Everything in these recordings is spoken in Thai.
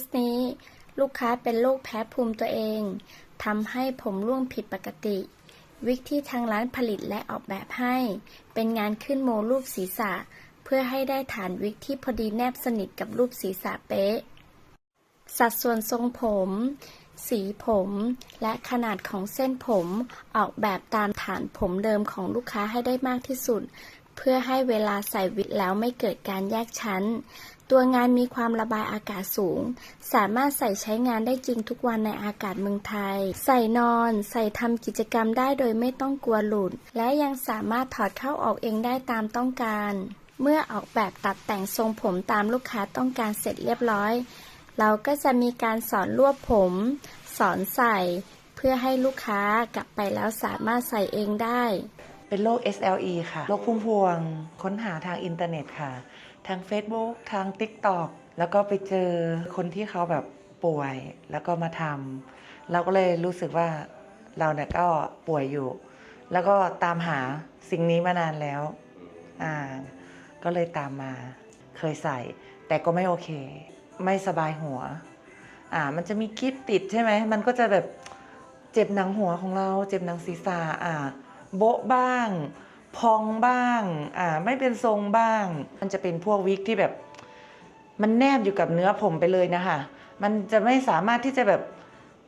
สนี้ ลูกค้าเป็นโรคแพ้ภูมิตัวเองทำให้ผมร่วงผิดปกติ วิกที่ทางร้านผลิตและออกแบบให้ เป็นงานขึ้นโมรูปศีรษะ เพื่อให้ได้ฐานวิกที่พอดีแนบสนิทกับรูปศีรษะเป๊ะ สัดส่วนทรงผม สีผม และขนาดของเส้นผม ออกแบบตามฐานผมเดิมของลูกค้าให้ได้มากที่สุด เพื่อให้เวลาใส่วิกแล้วไม่เกิดการแยกชั้น ตัวงานมีความระบายอากาศสูง สามารถใส่ใช้งานได้จริงทุกวันในอากาศเมืองไทย ใส่นอน ใส่ทำกิจกรรมได้โดยไม่ต้องกลัวหลุด และยังสามารถถอดเข้าออกเองได้ตามต้องการ เมื่อออกแบบตัดแต่งทรงผมตามลูกค้าต้องการเสร็จเรียบร้อย เราก็จะมีการสอนรวบผม สอนใส่ เพื่อให้ลูกค้ากลับไปแล้วสามารถใส่เองได้ เป็นโรค SLE ค่ะ โรคพุ่มพวง ค้นหาทางอินเทอร์เน็ตค่ะ ทาง Facebook ทาง TikTok แล้วก็ไปเจอคนที่เขาแบบป่วย แล้วก็มาทำ เราก็เลยรู้สึกว่าเราเนี่ยก็ป่วยอยู่ แล้วก็ตามหาสิ่งนี้มานานแล้ว อ่า ก็เลยตามมา เคยใส่ แต่ก็ไม่โอเค ไม่สบายหัว อ่า มันจะมีกิ๊บติดใช่ไหม มันก็จะแบบเจ็บหนังหัวของเรา เจ็บหนังศีรษะ อ่า โบ๊ะบ้าง พองบ้างอ่าไม่เป็นทรงบ้าง มันจะเป็นพวกวิกที่แบบ มันแนบอยู่กับเนื้อผมไปเลยนะคะมันจะไม่สามารถที่จะแบบ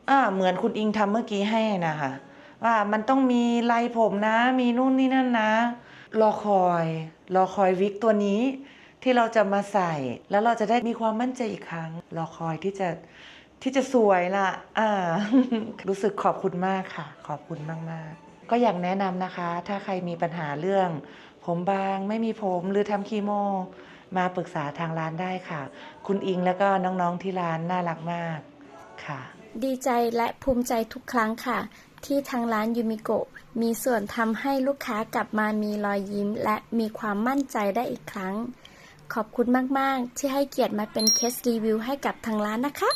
อ่าเหมือนคุณอิงทำเมื่อกี้ให้นะคะว่ามันต้องมีลายผมนะ มีนู่นนี่นั่นนะ รอคอย รอคอยวิกตัวนี้ที่เราจะมาใส่ แล้วเราจะได้มีความมั่นใจอีกครั้ง รอคอยที่จะที่จะสวยล่ะ อ่า รู้สึกขอบคุณมากค่ะ ขอบคุณมาก ๆ ก็อยากแนะนำนะคะ ถ้าใครมีปัญหาเรื่อง ผมบางไม่มีผมหรือทำคีโม มาปรึกษาทางร้านได้ค่ะ คุณอิงแล้วก็น้องๆที่ร้านน่ารักมากค่ะ ดีใจและภูมิใจทุกครั้งค่ะ ที่ทางร้านยูมิโกะมีส่วนทำให้ลูกค้ากลับมามีรอยยิ้ม และมีความมั่นใจได้อีกครั้ง ขอบคุณมาก ๆ ที่ให้เกียรติมาเป็นเคสรีวิวให้กับทางร้านนะคะ